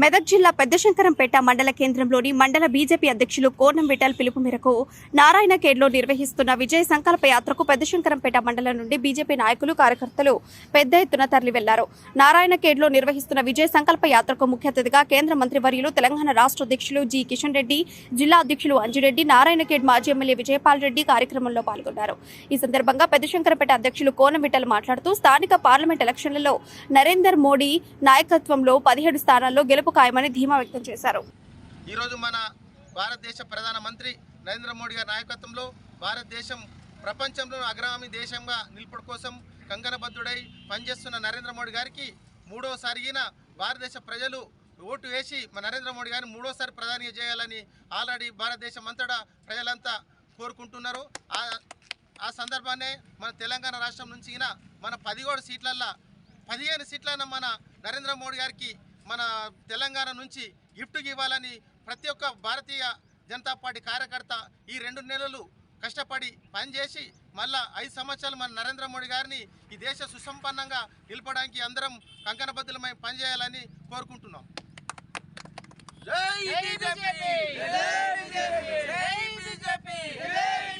మెదక్ జిల్లా పెద్దశంకరంపేట మండల కేంద్రంలోని మండల బీజేపీ అధ్యక్షులు కోనం విఠల్ పిలుపు మేరకు నారాయణఖేడ్లో నిర్వహిస్తున్న విజయ సంకల్ప యాత్రకు పెద్దశంకరంపేట మండలం నుండి బీజేపీ నాయకులు కార్యకర్తలు పెద్ద ఎత్తున తరలి వెళ్ళారు. నారాయణఖేడ్లో నిర్వహిస్తున్న విజయ సంకల్ప యాత్రకు ముఖ్య అతిథిగా కేంద్ర మంత్రి వర్యులు తెలంగాణ రాష్ట్ర అధ్యక్షులు జి కిషన్ రెడ్డి జిల్లా అధ్యక్షులు అంజురెడ్డి నారాయణఖేడ్ మాజీ ఎమ్మెల్యే విజయపాల్ రెడ్డి కార్యక్రమంలో పాల్గొన్నారు. ఈ సందర్భంగా పెద్దశంకరపేట అధ్యక్షులు కోనం విఠల్ మాట్లాడుతూ స్థానిక పార్లమెంట్ ఎలక్షన్లలో నరేందర్ మోడీ నాయకత్వంలో పదిహేడు స్థానాల్లో గెలుపు ఖాయమని ధీమా వ్యక్తం చేశారు. ఈరోజు మన భారతదేశ ప్రధానమంత్రి నరేంద్ర మోడీ గారి నాయకత్వంలో భారతదేశం ప్రపంచంలో అగ్రగామి దేశంగా నిలుపుడు కోసం కంకణబద్ధుడై పనిచేస్తున్న నరేంద్ర మోడీ గారికి మూడోసారిగిన భారతదేశ ప్రజలు ఓటు వేసి మన నరేంద్ర మోడీ గారిని మూడోసారి ప్రధాని చేయాలని ఆల్రెడీ భారతదేశం అంతటా ప్రజలంతా కోరుకుంటున్నారు. ఆ ఆ సందర్భాన్నే మన తెలంగాణ రాష్ట్రం నుంచి మన పదిహేడు సీట్లల్లో పదిహేను సీట్లైన మన నరేంద్ర మోడీ గారికి మన తెలంగాణ నుంచి గిఫ్ట్ ఇవ్వాలని ప్రతి ఒక్క భారతీయ జనతా పార్టీ కార్యకర్త ఈ రెండు నెలలు కష్టపడి పనిచేసి మళ్ళా ఐదు సంవత్సరాలు మన నరేంద్ర మోడీ గారిని ఈ దేశ సుసంపన్నంగా నిలపడానికి అందరం కంకణబద్ధులమై పనిచేయాలని కోరుకుంటున్నాం.